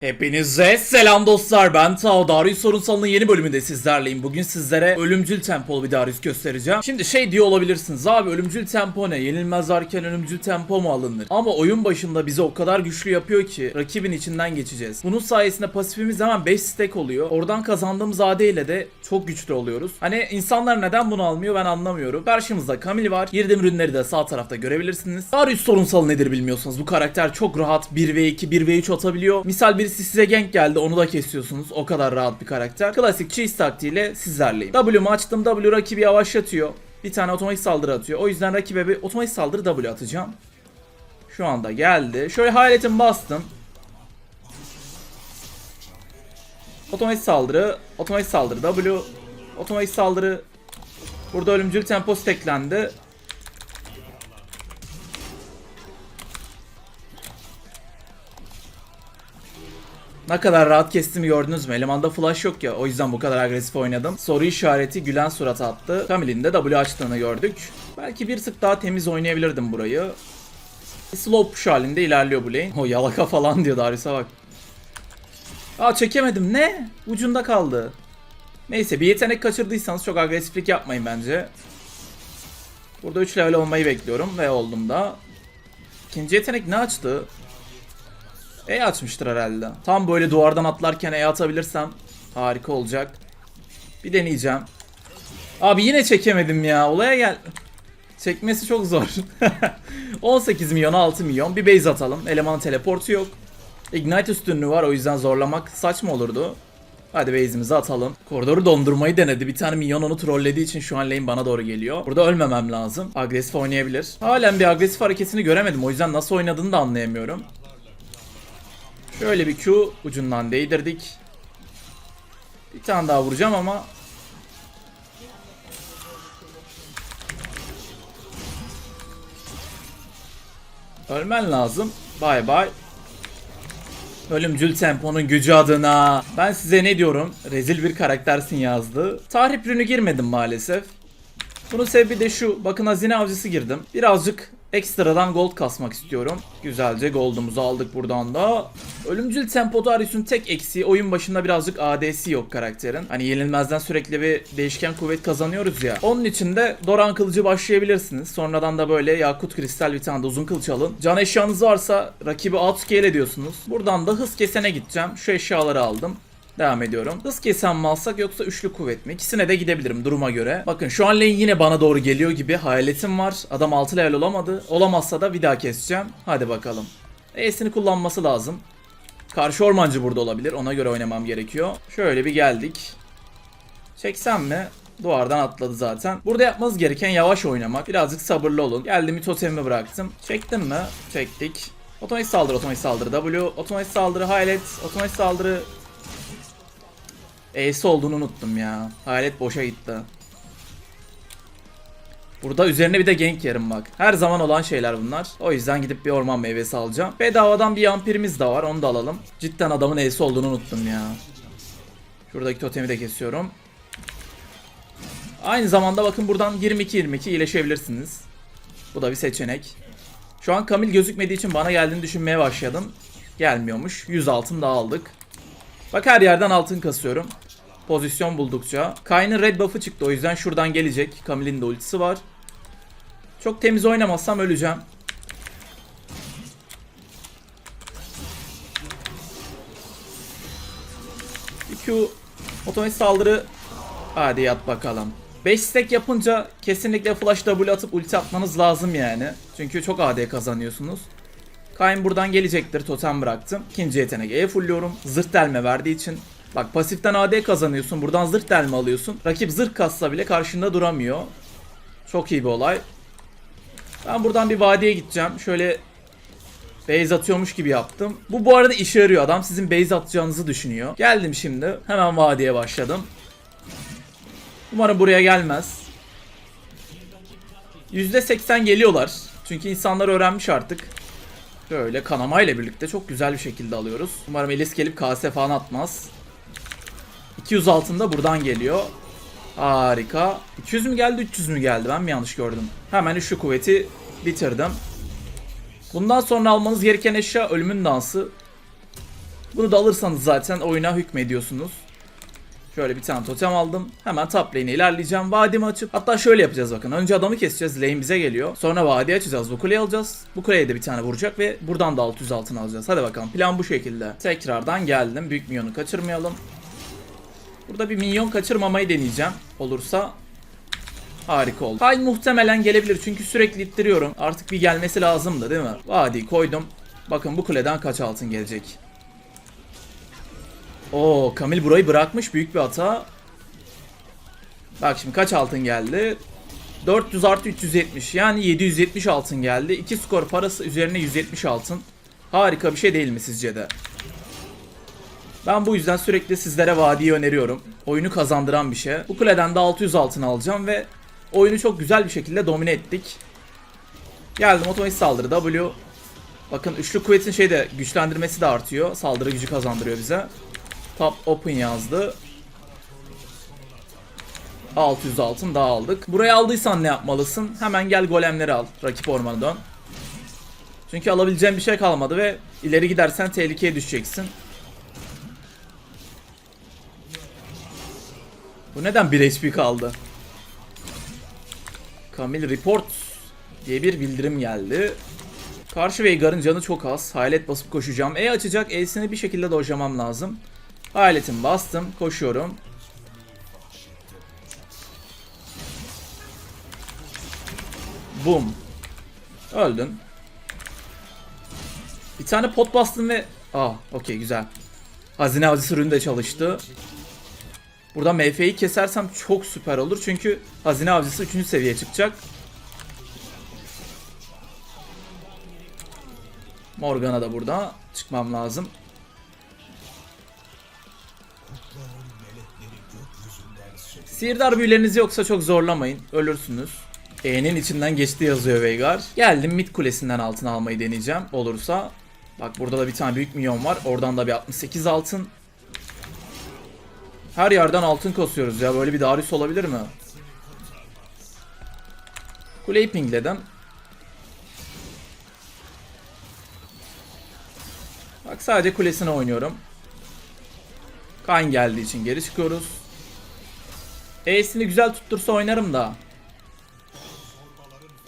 Hepinize selam dostlar ben Tao Darius Sorunsalı'nın yeni bölümünde sizlerleyim. Bugün sizlere ölümcül tempolu bir Darius göstereceğim. Şimdi şey diyor olabilirsiniz abi ölümcül tempo ne? Yenilmez varken ölümcül tempo mu alınır? Ama oyun başında bizi o kadar güçlü yapıyor ki rakibin içinden geçeceğiz. Bunun sayesinde pasifimiz hemen 5 stack oluyor. Oradan kazandığımız AD ile de çok güçlü oluyoruz. Hani insanlar neden bunu almıyor ben anlamıyorum. Karşımızda Camille var. Girdiğim ürünleri de sağ tarafta görebilirsiniz. Darius Sorunsalı nedir bilmiyorsanız bu karakter çok rahat 1v2 1v3 atabiliyor. Misal birisi size gank geldi onu da kesiyorsunuz. O kadar rahat bir karakter. Klasik cheese taktiğiyle sizlerleyim. W'mu açtım. W rakibi yavaşlatıyor. Bir tane otomatik saldırı atıyor. O yüzden rakibe bir otomatik saldırı W atacağım. Şu anda geldi. Şöyle hayaletim bastım. Otomatik saldırı, otomatik saldırı W, otomatik saldırı. Burada ölümcül tempo steklendi. Ne kadar rahat kestiğimi gördünüz mü? Elemanda flash yok ya o yüzden bu kadar agresif oynadım. Soru işareti gülen surat attı. Camille'in de W açtığını gördük. Belki bir tık daha temiz oynayabilirdim burayı. Slow push halinde ilerliyor bu lane. O yalaka falan diyor Darius'a bak. Aa çekemedim ne? Ucunda kaldı. Neyse bir yetenek kaçırdıysanız çok agresiflik yapmayın bence. Burada 3 level olmayı bekliyorum ve oldum da. İkinci yetenek ne açtı? E açmıştır herhalde. Tam böyle duvardan atlarken E atabilirsem harika olacak. Bir deneyeceğim. Abi yine çekemedim ya. Olaya gel. Çekmesi çok zor. 18 milyon 6 milyon. Bir base atalım. Elemanın teleportu yok. Ignite üstünlüğü var o yüzden zorlamak saçma olurdu. Hadi base'imizi atalım. Koridoru dondurmayı denedi. Bir tane minyon onu trollediği için şu an lane bana doğru geliyor. Burada ölmemem lazım. Agresif oynayabilir. Halen bir agresif hareketini göremedim. O yüzden nasıl oynadığını da anlayamıyorum. Şöyle bir Q ucundan değdirdik. Bir tane daha vuracağım ama Ölmen lazım. Bay bay. Ölümcül temponun gücü adına. Ben size ne diyorum? Rezil bir karaktersin yazdı. Tahrip rünü girmedim maalesef. Bunun sebebi de şu. Bakın hazine avcısı girdim. Birazcık ekstradan gold kasmak istiyorum. Güzelce goldumuzu aldık buradan da. Ölümcül tempo Darius'un tek eksiği oyun başında birazcık AD'si yok karakterin. Hani yenilmezden sürekli bir değişken kuvvet kazanıyoruz ya. Onun için de Doran kılıcı başlayabilirsiniz. Sonradan da böyle Yakut Kristal bir tane de uzun kılıç alın. Can eşyanız varsa rakibi outscale ediyorsunuz. Buradan da hız kesene gideceğim. Şu eşyaları aldım. Devam ediyorum. Hız kesen mi alsak yoksa üçlü kuvvet mi? İkisine de gidebilirim duruma göre. Bakın şu an lane yine bana doğru geliyor gibi. Hayaletim var. Adam 6 level olamadı. Olamazsa da bir daha keseceğim. Hadi bakalım. E'sini kullanması lazım. Karşı ormancı burada olabilir. Ona göre oynamam gerekiyor. Şöyle bir geldik. Çeksem mi? Duvardan atladı zaten. Burada yapmanız gereken yavaş oynamak. Birazcık sabırlı olun. Geldim bir totemimi bıraktım. Çektim mi? Çektik. Otomatik saldırı, otomatik saldırı W, otomatik saldırı, hayalet, otomatik saldırı, Ace olduğunu unuttum ya. Hayalet boşa gitti. Burada üzerine bir de gank yerim bak. Her zaman olan şeyler bunlar. O yüzden gidip bir orman meyvesi alacağım. Bedavadan bir yampirimiz de var. Onu da alalım. Cidden adamın ace olduğunu unuttum ya. Şuradaki totemi de kesiyorum. Aynı zamanda bakın buradan 22-22 iyileşebilirsiniz. Bu da bir seçenek. Şu an Kamil gözükmediği için bana geldiğini düşünmeye başladım. Gelmiyormuş. 100 altın daha aldık. Bak her yerden altın kasıyorum. Pozisyon buldukça. Kayn'ın red buff'ı çıktı o yüzden şuradan gelecek. Camille'in de ultisi var. Çok temiz oynamazsam öleceğim. Bir Q otomatik saldırı. Hadi yat bakalım. 5 stack yapınca kesinlikle flash W atıp ulti atmanız lazım yani. Çünkü çok AD kazanıyorsunuz. Kayn buradan gelecektir. Totem bıraktım. İkinci yetenek E fullüyorum. Zırh delme verdiği için. Bak pasiften AD kazanıyorsun. Buradan zırh delme alıyorsun. Rakip zırh kassa bile karşında duramıyor. Çok iyi bir olay. Ben buradan bir vadiye gideceğim. Şöyle base atıyormuş gibi yaptım. Bu bu arada işe yarıyor. Adam sizin base atacağınızı düşünüyor. Geldim şimdi. Hemen vadiye başladım. Umarım buraya gelmez. %80 geliyorlar. Çünkü insanlar öğrenmiş artık. Böyle kanamayla birlikte çok güzel bir şekilde alıyoruz. Umarım Elis gelip KS falan atmaz. 200 altında buradan geliyor. Harika. 200 mü geldi 300 mü geldi ben mi yanlış gördüm. Hemen üçlü kuvveti bitirdim. Bundan sonra almanız gereken eşya ölümün dansı. Bunu da alırsanız zaten oyuna hükmediyorsunuz. Şöyle bir tane totem aldım. Hemen top lane'e ilerleyeceğim. Vadimi açıp hatta şöyle yapacağız bakın. Önce adamı keseceğiz. Lane bize geliyor. Sonra vadi açacağız. Bu kuleyi alacağız. Bu kuleye de bir tane vuracak ve buradan da 600 altın alacağız. Hadi bakalım. Plan bu şekilde. Tekrardan geldim. Büyük minyonu kaçırmayalım. Burada bir minyon kaçırmamayı deneyeceğim. Olursa harika oldu. Kayn muhtemelen gelebilir çünkü sürekli ittiriyorum. Artık bir gelmesi lazımdı değil mi? Vadi koydum. Bakın bu kuleden kaç altın gelecek. Oo Kamil burayı bırakmış büyük bir hata. Bak şimdi kaç altın geldi? 400 artı 370 yani 770 altın geldi. 2 skor parası üzerine 170 altın. Harika bir şey değil mi sizce de? Ben bu yüzden sürekli sizlere vadiyi öneriyorum. Oyunu kazandıran bir şey. Bu kuleden de 600 altın alacağım ve oyunu çok güzel bir şekilde domine ettik. Geldim otomatik saldırı W. Bakın üçlü kuvvetin şeyde güçlendirmesi de artıyor. Saldırı gücü kazandırıyor bize. Top open yazdı. 600 altın daha aldık. Burayı aldıysan ne yapmalısın? Hemen gel golemleri al. Rakip ormana dön. Çünkü alabileceğin bir şey kalmadı ve ileri gidersen tehlikeye düşeceksin. Bu neden 1 HP kaldı? Kamil Report diye bir bildirim geldi. Karşı Veigar'ın canı çok az. Hayalet basıp koşacağım. E açacak. E'sini bir şekilde dojlamam lazım. Hayaletim bastım. Koşuyorum. Boom. Öldün. Bir tane pot bastım ve... Aa okey güzel. Hazine avcısı ürünü de çalıştı. Burada MF'yi kesersem çok süper olur. Çünkü hazine avcısı 3. seviye çıkacak. Morgana da burada. Çıkmam lazım. Sihirdar büyüleriniz yoksa çok zorlamayın. Ölürsünüz. E'nin içinden geçti yazıyor Veigar. Geldim mid kulesinden altın almayı deneyeceğim. Olursa. Bak burada da bir tane büyük milyon var. Oradan da bir 68 altın. Her yerden altın kasıyoruz ya. Böyle bir Darius olabilir mi? Kuleyi pingledim. Bak sadece kulesine oynuyorum. Kayn geldiği için geri çıkıyoruz. E'sini güzel tuttursa oynarım da.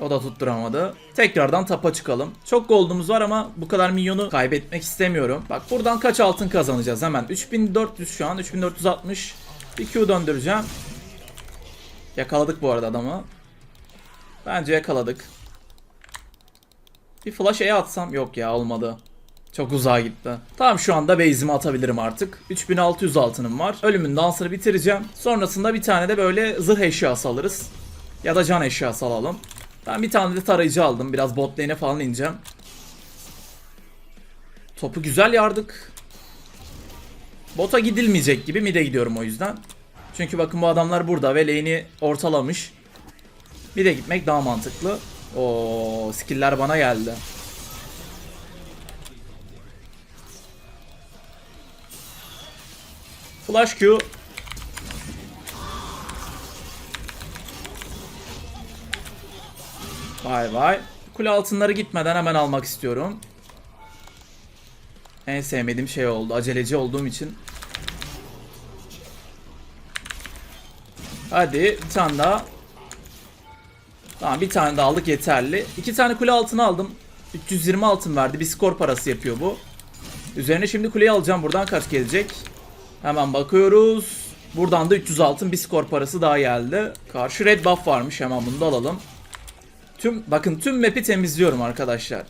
O da tutturamadı. Tekrardan tapa çıkalım. Çok gold'umuz var ama bu kadar minyonu kaybetmek istemiyorum. Bak buradan kaç altın kazanacağız hemen. 3400 şu an. 3460. Bir Q döndüreceğim. Yakaladık bu arada adamı. Bence yakaladık. Bir flash E atsam. Yok ya olmadı. Çok uzağa gitti. Tamam şu anda base'imi atabilirim artık. 3600 altınım var. Ölümün dansını bitireceğim. Sonrasında bir tane de böyle zırh eşyası alırız. Ya da can eşyası alalım. Ben bir tane de tarayıcı aldım. Biraz bot lane'e falan ineceğim. Topu güzel yardık. Bota gidilmeyecek gibi mid'e gidiyorum o yüzden. Çünkü bakın bu adamlar burada ve lane'i ortalamış. Mid'e gitmek daha mantıklı. O skill'ler bana geldi. Flash Q. Vay vay. Kule altınları gitmeden hemen almak istiyorum. En sevmediğim şey oldu. Aceleci olduğum için. Hadi bir tane daha. Tamam bir tane daha aldık yeterli. İki tane kule altını aldım. 320 altın verdi. Bir skor parası yapıyor bu. Üzerine şimdi kuleyi alacağım. Buradan kaç gelecek? Hemen bakıyoruz. Buradan da 300 altın bir skor parası daha geldi. Karşı red buff varmış. Hemen bunu da alalım. Tüm bakın tüm map'i temizliyorum arkadaşlar.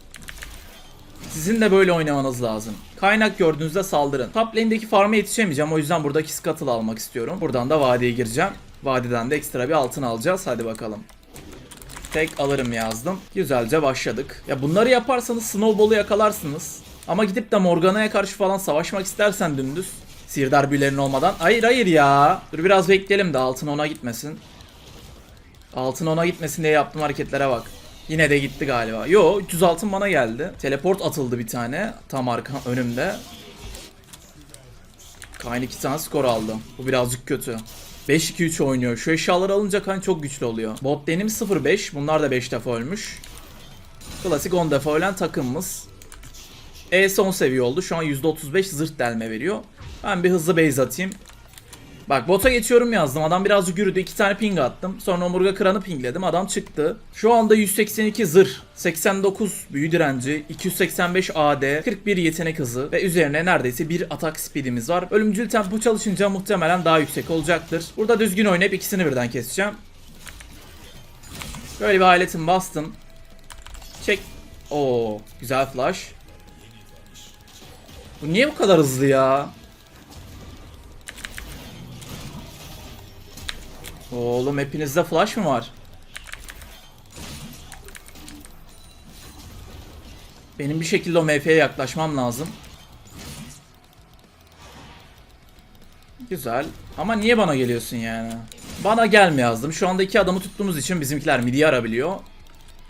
Sizin de böyle oynamanız lazım. Kaynak gördüğünüzde saldırın. Top lane'deki farm'a yetişemeyeceğim. O yüzden buradaki scuttle almak istiyorum. Buradan da vadiye gireceğim. Vadiden de ekstra bir altın alacağız. Hadi bakalım. Tek alırım yazdım. Güzelce başladık. Ya bunları yaparsanız Snowball'u yakalarsınız. Ama gidip de Morgana'ya karşı falan savaşmak istersen dümdüz. Sihirdar büyülerin olmadan. Hayır hayır ya. Dur biraz bekleyelim de altın ona gitmesin. Altın ona gitmesin diye yaptığım hareketlere bak. Yine de gitti galiba. Yo 300 altın bana geldi. Teleport atıldı bir tane. Tam arka önümde. Kayn 2 tane skor aldı. Bu birazcık kötü. 5-2-3 oynuyor. Şu eşyaları alınca Kayn çok güçlü oluyor. Bot lane'im 0-5. Bunlar da 5 defa ölmüş. Klasik 10 defa ölen takımımız. E son seviye oldu. Şu an %35 zırh delme veriyor. Ben bir hızlı base atayım. Bak bota geçiyorum yazdım. Adam birazcık yürüdü. iki tane ping attım. Sonra omurga kıranı pingledim. Adam çıktı. Şu anda 182 zırh, 89 büyü direnci, 285 AD, 41 yetenek hızı ve üzerine neredeyse bir atak speedimiz var. Ölümcül tempo çalışınca muhtemelen daha yüksek olacaktır. Burada düzgün oynayıp ikisini birden keseceğim. Böyle bir aletim bastım. Çek. Oo, güzel flash. Bu niye bu kadar hızlı ya? Oğlum hepinizde flash mı var? Benim bir şekilde o MF'ye yaklaşmam lazım. Güzel. Ama niye bana geliyorsun yani? Bana gelme yazdım. Şu anda iki adamı tuttuğumuz için bizimkiler midi arabiliyor.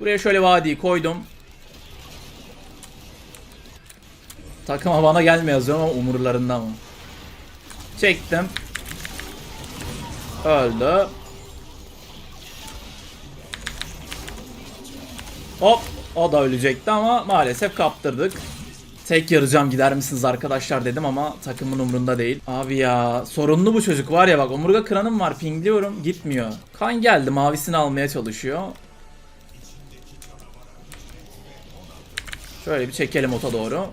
Buraya şöyle vadiyi koydum. Takıma bana gelme yazıyorum ama umurlarında mı? Çektim. Öldü. Hop. O da ölecekti ama maalesef kaptırdık. Tek yarayacağım gider misiniz arkadaşlar dedim ama takımın umurunda değil. Abi ya sorunlu bu çocuk var ya bak omurga kıranım var pingliyorum gitmiyor. Kan geldi mavisini almaya çalışıyor. Şöyle bir çekelim ota doğru.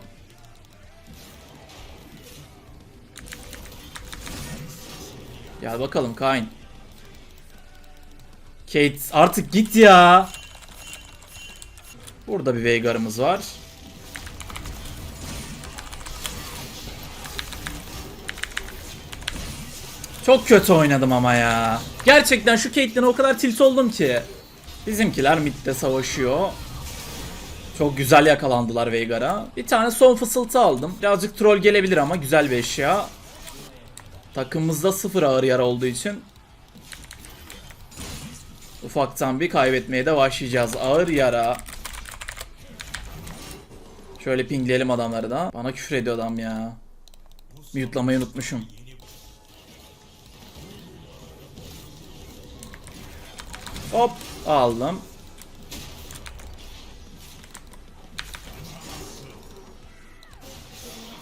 Gel bakalım Kain. Kate artık git ya. Burada bir Veigar'ımız var. Çok kötü oynadım ama ya. Gerçekten şu Caitlyn'e o kadar tilt oldum ki. Bizimkiler midde savaşıyor. Çok güzel yakalandılar Veigar'a. Bir tane son fısıltı aldım. Birazcık troll gelebilir ama güzel bir eşya. Takımımızda sıfır ağır yara olduğu için ufaktan bir kaybetmeye de başlayacağız. Ağır yara. Şöyle pingleyelim adamları da. Bana küfür ediyor adam ya. Mute'lamayı unutmuşum. Hop aldım.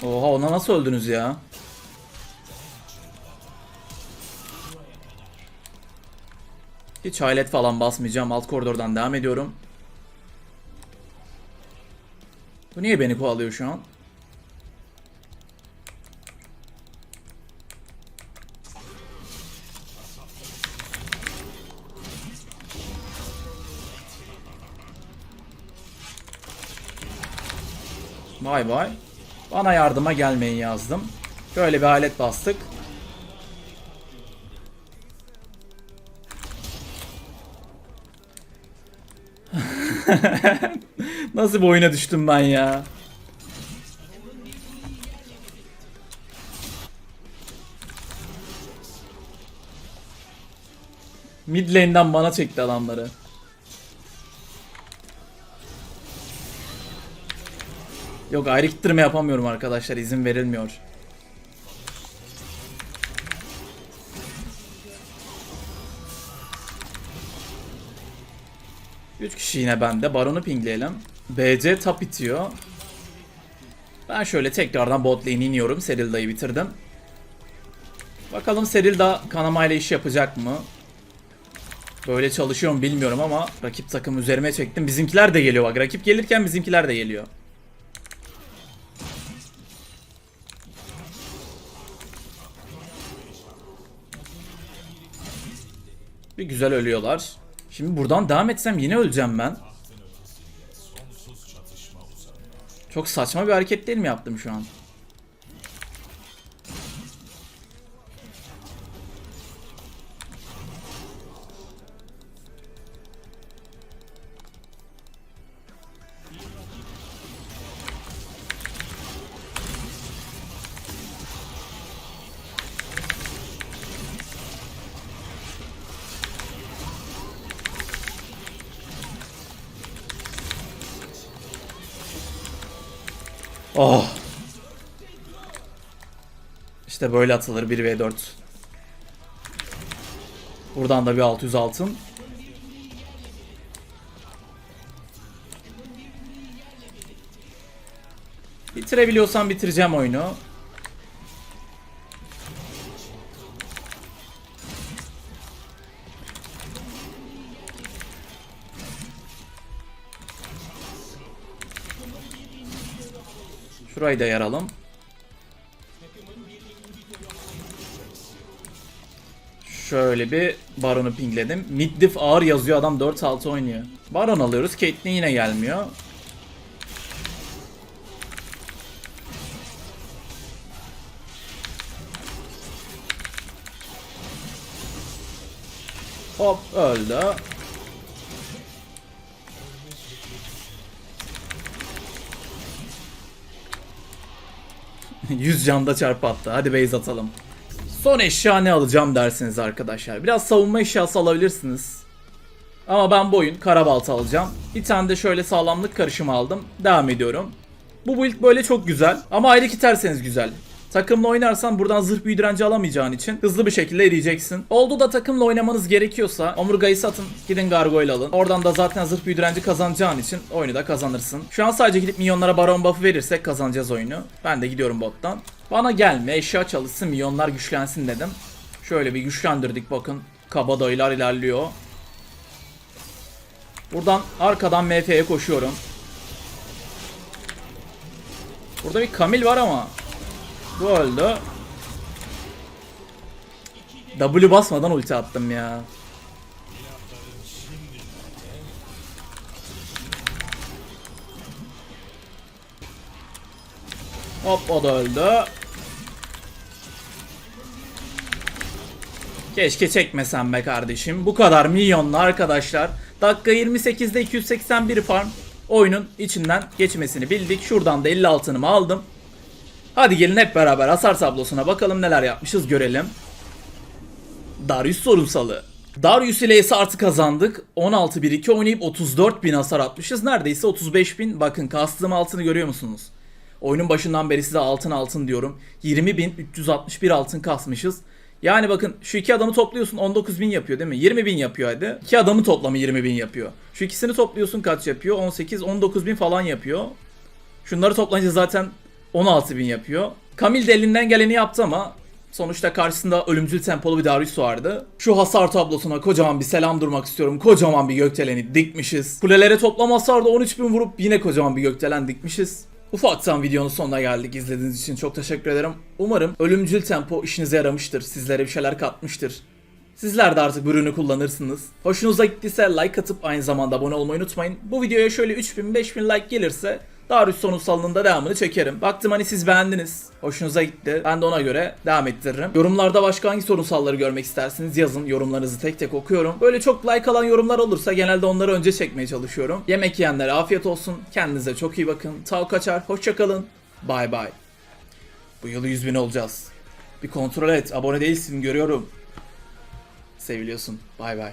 Oha ona nasıl öldünüz ya? Hiç halet falan basmayacağım. Alt koridordan devam ediyorum. Bu niye beni kovalıyor şu an? Vay vay. Bana yardıma gelmeyin yazdım. Şöyle bir alet bastık. Nasıl bir oyuna düştüm ben ya? Mid lane'den bana çekti adamları. Yok ayrı yapamıyorum arkadaşlar izin verilmiyor. Yine bende. Baron'u pingleyelim. BC tap itiyor. Ben şöyle tekrardan bot lane iniyorum. Serilda'yı bitirdim. Bakalım Serilda kanamayla iş yapacak mı? Böyle çalışıyor mu bilmiyorum ama rakip takım üzerime çektim. Bizimkiler de geliyor bak. Rakip gelirken bizimkiler de geliyor. Bir güzel ölüyorlar. Şimdi buradan devam etsem yine öleceğim ben. Çok saçma bir hareket değil mi yaptım şu an? Oh. İşte böyle atılır 1v4. Buradan da bir 600 altın. Bitirebiliyorsam bitireceğim oyunu. Şurayı da yaralım. Şöyle bir Baron'u pingledim. Mid diff ağır yazıyor adam 4-6 oynuyor. Baron alıyoruz. Caitlyn yine gelmiyor. Hop öldü. Yüz canda çarpı attı. Hadi base atalım. Son eşya ne alacağım dersiniz arkadaşlar. Biraz savunma eşyası alabilirsiniz. Ama ben bu oyun karabalta alacağım. Bir tane de şöyle sağlamlık karışımı aldım. Devam ediyorum. Bu build böyle çok güzel. Ama ayrı kiterseniz güzel. Takımla oynarsan buradan zırh büyü direnci alamayacağın için hızlı bir şekilde eriyeceksin. Oldu da takımla oynamanız gerekiyorsa omurgayı satın gidin gargoyle alın. Oradan da zaten zırh büyü direnci kazanacağın için oyunu da kazanırsın. Şu an sadece gidip milyonlara baron buff'ı verirsek kazanacağız oyunu. Ben de gidiyorum bottan. Bana gelme eşya çalışsın milyonlar güçlensin dedim. Şöyle bir güçlendirdik bakın. Kabadayılar ilerliyor. Buradan arkadan MF'ye koşuyorum. Burada bir Kamil var ama bu öldü. W basmadan ulti attım ya. Hop o da öldü. Keşke çekmesem be kardeşim. Bu kadar milyonlu arkadaşlar. Dakika 28'de 281 farm oyunun içinden geçmesini bildik. Şuradan da 50 altınımı aldım. Hadi gelin hep beraber hasar tablosuna bakalım neler yapmışız görelim. Darius sorunsalı. Darius ile ise artı kazandık. 16-1-2 oynayıp 34.000 hasar atmışız. Neredeyse 35.000. Bakın kastığım altını görüyor musunuz? Oyunun başından beri size altın altın diyorum. 20.361 altın kasmışız. Yani bakın şu iki adamı topluyorsun 19.000 yapıyor değil mi? 20.000 yapıyor hadi. İki adamı toplamı 20.000 yapıyor. Şu ikisini topluyorsun kaç yapıyor? 18 19.000 falan yapıyor. Şunları toplayınca zaten 16.000 yapıyor. Kamil de elinden geleni yaptı ama sonuçta karşısında ölümcül tempolu bir Darius vardı. Şu hasar tablosuna kocaman bir selam durmak istiyorum. Kocaman bir gökdeleni dikmişiz. Kulelere toplam hasarda 13.000 vurup yine kocaman bir gökdelen dikmişiz. Ufaktan videonun sonuna geldik. İzlediğiniz için çok teşekkür ederim. Umarım ölümcül tempo işinize yaramıştır. Sizlere bir şeyler katmıştır. Sizler de artık ürünü kullanırsınız. Hoşunuza gittiyse like atıp aynı zamanda abone olmayı unutmayın. Bu videoya şöyle 3000-5000 like gelirse Darius sonunsalının da devamını çekerim. Baktım hani siz beğendiniz. Hoşunuza gitti. Ben de ona göre devam ettiririm. Yorumlarda başka hangi sorunsalları görmek isterseniz yazın. Yorumlarınızı tek tek okuyorum. Böyle çok like alan yorumlar olursa genelde onları önce çekmeye çalışıyorum. Yemek yiyenlere afiyet olsun. Kendinize çok iyi bakın. Tav kaçar. Hoşçakalın. Bye bye. Bu yıl 100 bin olacağız. Bir kontrol et. Abone değilsin görüyorum. Seviliyorsun. Bay bay.